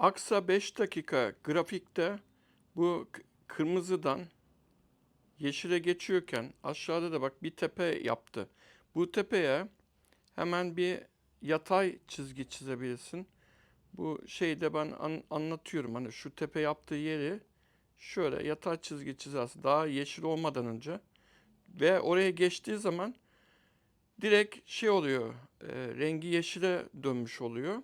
Aksa 5 dakika grafikte bu kırmızıdan yeşile geçiyorken aşağıda da bak bir tepe yaptı. Bu tepeye hemen bir yatay çizgi çizebilirsin. Bu şeyde ben an- anlatıyorum hani şu tepe yaptığı yeri şöyle yatay çizgi çizersin daha yeşil olmadan önce ve oraya geçtiği zaman direkt şey oluyor e, rengi yeşile dönmüş oluyor.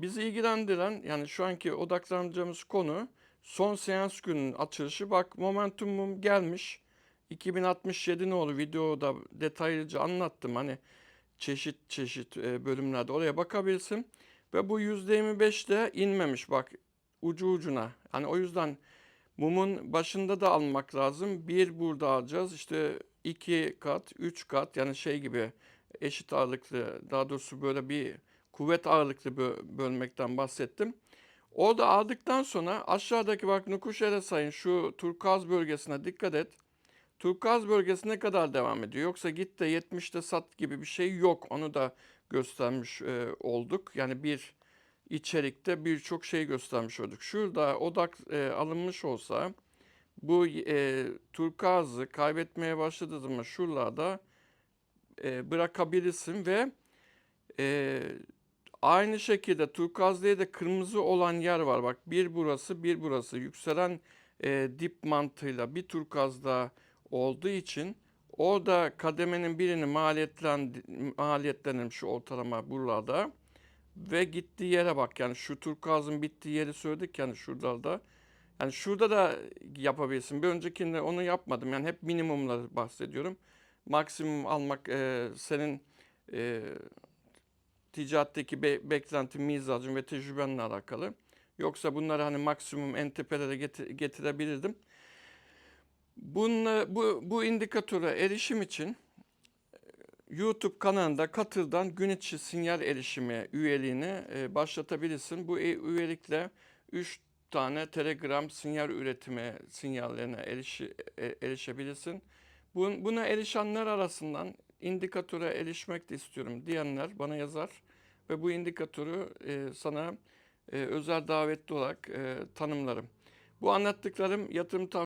Bizi ilgilendiren yani şu anki odaklanacağımız konu son seans gününün açılışı. Bak momentumum gelmiş. 2067 ne olur videoda detaylıca anlattım. Hani çeşit çeşit e, bölümlerde oraya bakabilirsin. Ve bu %25 de inmemiş bak ucu ucuna. Hani o yüzden mumun başında da almak lazım. Bir burada alacağız. İşte iki kat, üç kat yani şey gibi eşit ağırlıklı daha doğrusu böyle bir kuvvet ağırlıklı bö- bölmekten bahsettim. Orada aldıktan sonra aşağıdaki bak Nukuşehir'e sayın şu turkuaz bölgesine dikkat et. Turkuaz bölgesi ne kadar devam ediyor? Yoksa git de 70'te sat gibi bir şey yok. Onu da göstermiş e, olduk. Yani bir içerikte birçok şey göstermiş olduk. Şurada odak e, alınmış olsa bu e, turkuazı kaybetmeye başladığı zaman şuralarda e, bırakabilirsin ve e, aynı şekilde turkuaz değil de kırmızı olan yer var. Bak bir burası bir burası yükselen e, dip mantığıyla bir turkuazda olduğu için orada kademenin birini maliyetlen, maliyetlenmiş ortalama buralarda ve gittiği yere bak yani şu turkuazın bittiği yeri söyledik yani şuralarda. Yani şurada da yapabilirsin. Bir öncekinde onu yapmadım. Yani hep minimumları bahsediyorum. Maksimum almak e, senin e, ticaretteki be, beklentin, mizacın ve tecrübenle alakalı. Yoksa bunları hani maksimum en tepelere getir- getirebilirdim. Bununla, bu, bu indikatöre erişim için YouTube kanalında Katıl'dan gün içi sinyal erişimi üyeliğini e, başlatabilirsin. Bu e- üyelikle 3 tane Telegram sinyal üretimi sinyallerine erişi, e- erişebilirsin. Bun, buna erişenler arasından indikatöre erişmek de istiyorum diyenler bana yazar ve bu indikatörü e, sana e, özel davetli olarak e, tanımlarım. Bu anlattıklarım yatırım tavsiyesi